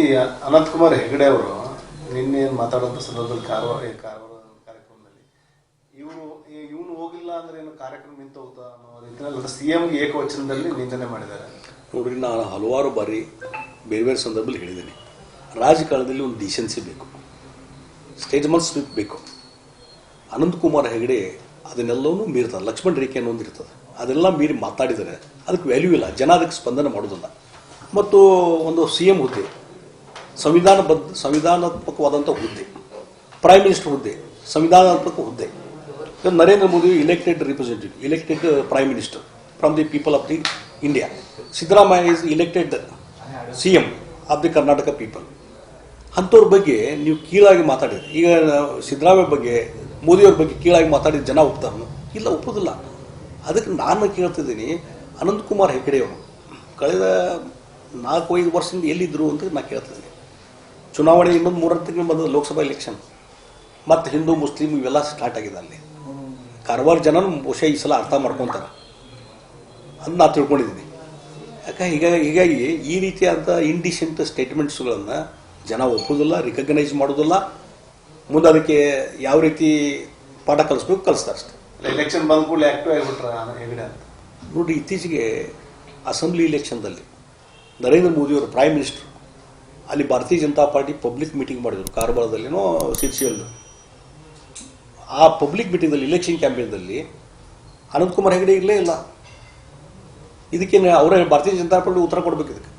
ಈ ಅನಂತ್ ಕುಮಾರ್ ಹೆಗಡೆ ಅವರು ನಿನ್ನೆ ಏನ್ ಮಾತಾಡುವಂತ ಸಂದರ್ಭದಲ್ಲಿ ಕಾರವಾರ ಕಾರವಾರ ಕಾರ್ಯಕ್ರಮದಲ್ಲಿ ಇವರು ಇವನು ಹೋಗಿಲ್ಲ ಅಂದ್ರೆ ಏನು ಕಾರ್ಯಕ್ರಮ ನಿಂತು ಹೋಗ್ತಾ ಅನ್ನೋ ರೀತಿಯಲ್ಲಿ ಸಿಎಂಗೆ ಏಕವಚನದಲ್ಲಿ ನಿಂದನೆ ಮಾಡಿದ್ದಾರೆ. ನೋಡ್ರಿ, ನಾನು ಹಲವಾರು ಬಾರಿ ಬೇರೆ ಬೇರೆ ಸಂದರ್ಭದಲ್ಲಿ ಹೇಳಿದ್ದೀನಿ. ರಾಜಕಾರಣದಲ್ಲಿ ಒಂದು ಡಿಸೆನ್ಸಿ ಬೇಕು. ಸ್ಟೇಜ್ಮನ್ ಸ್ವಿಪ್ ಬೇಕು. ಅನಂತಕುಮಾರ್ ಹೆಗಡೆ ಅದನ್ನೆಲ್ಲವೂ ಮೀರ್ತದೆ ಲಕ್ಷ್ಮಣ್ ರೇಖೆ ಅನ್ನೋ ಒಂದು ಇರ್ತದೆ. ಅದೆಲ್ಲ ಮೀರಿ ಮಾತಾಡಿದರೆ ಅದಕ್ಕೆ ವ್ಯಾಲ್ಯೂ ಇಲ್ಲ. ಜನ ಅದಕ್ಕೆ ಸ್ಪಂದನೆ ಮಾಡೋದಿಲ್ಲ. ಮತ್ತು ಒಂದು ಸಿ ಎಂ ಹುದ್ದೆ ಸಂವಿಧಾನಬದ್ಧ ಸಂವಿಧಾನಾತ್ಮಕವಾದಂಥ ಹುದ್ದೆ ಪ್ರೈಮ್ ಮಿನಿಸ್ಟರ್ ಹುದ್ದೆ, ಸಂವಿಧಾನಾತ್ಮಕ ಹುದ್ದೆ. Narendra Modi elected representative elected prime minister from the people of the India Siddaramaiah is elected C M of the Karnataka people ಅಂಥವ್ರ ಬಗ್ಗೆ ನೀವು ಕೀಳಾಗಿ ಮಾತಾಡಿದ್ರಿ ಈಗ ಸಿದ್ದರಾಮಯ್ಯ ಬಗ್ಗೆ, ಮೋದಿಯವ್ರ ಬಗ್ಗೆ ಕೀಳಾಗಿ ಮಾತಾಡಿದ ಜನ ಒಪ್ತಾರನು ಇಲ್ಲ, ಒಪ್ಪೋದಿಲ್ಲ. ಅದಕ್ಕೆ ನಾನು ಕೇಳ್ತಿದ್ದೀನಿ ಅನಂತಕುಮಾರ್ ಹೆಗಡೆಯವರು ಕಳೆದ ನಾಲ್ಕು ಐದು ವರ್ಷದಿಂದ ಎಲ್ಲಿದ್ದರು ಅಂತ ನಾನು ಕೇಳ್ತಿದ್ದೀನಿ. ಚುನಾವಣೆ ಇನ್ನೊಂದು ಮೂರನೇ ತಿಂಗಳು ಬಂದ ಲೋಕಸಭಾ ಎಲೆಕ್ಷನ್ ಮತ್ತು ಹಿಂದೂ ಮುಸ್ಲಿಂ ಇವೆಲ್ಲ ಸ್ಟಾರ್ಟ್ ಆಗಿದೆ ಅಲ್ಲಿ. ಕಾರವಾರ ಜನನು ಬಹುಶಃ ಈ ಸಲ ಅರ್ಥ ಮಾಡ್ಕೊತಾರೆ. ಅಂತ ನಾ ತಿಳ್ಕೊಂಡಿದ್ದೀನಿ. ಯಾಕೆ ಹೀಗಾಗಿ ಹೀಗಾಗಿ ಈ ರೀತಿಯಾದ ಇಂಡಿಸೆಂಟ್ ಸ್ಟೇಟ್ಮೆಂಟ್ಸ್ಗಳನ್ನು ಜನ ಒಪ್ಪೋದಿಲ್ಲ ರಿಕಗ್ನೈಸ್ ಮಾಡೋದಿಲ್ಲ. ಮುಂದೆ ಅದಕ್ಕೆ ಯಾವ ರೀತಿ ಪಾಠ ಕಲಿಸ್ಬೇಕು ಕಲಿಸ್ತಾರೆ ಅಷ್ಟೇ. ಎಲೆಕ್ಷನ್ ಬಂದ ಕೂಡಲೇ ಆಕ್ಟಿವ್ ಆಗಿಬಿಟ್ರ ನೋಡಿ ಇತ್ತೀಚೆಗೆ ಅಸೆಂಬ್ಲಿ ಇಲೆಕ್ಷನ್ದಲ್ಲಿ ನರೇಂದ್ರ ಮೋದಿಯವರು ಪ್ರೈಮ್ ಮಿನಿಸ್ಟರ್ ಅಲ್ಲಿ ಭಾರತೀಯ ಜನತಾ ಪಾರ್ಟಿ ಪಬ್ಲಿಕ್ ಮೀಟಿಂಗ್ ಮಾಡಿದರು ಕಾರವಾರದಲ್ಲಿನೋ ಸಿರ್ಸಿಯಲ್ಲಿ ಆ ಪಬ್ಲಿಕ್ ಮೀಟಿಂಗ್ದಲ್ಲಿ ಇಲೆಕ್ಷನ್ ಕ್ಯಾಂಪೇನ್ದಲ್ಲಿ ಅನಂತಕುಮಾರ್ ಹೆಗಡೆ ಇರಲೇ ಇಲ್ಲ. ಇದಕ್ಕೆ ಅವರೇ ಭಾರತೀಯ ಜನತಾ ಪಾರ್ಟಿ ಉತ್ತರ ಕೊಡಬೇಕು ಇದಕ್ಕೆ.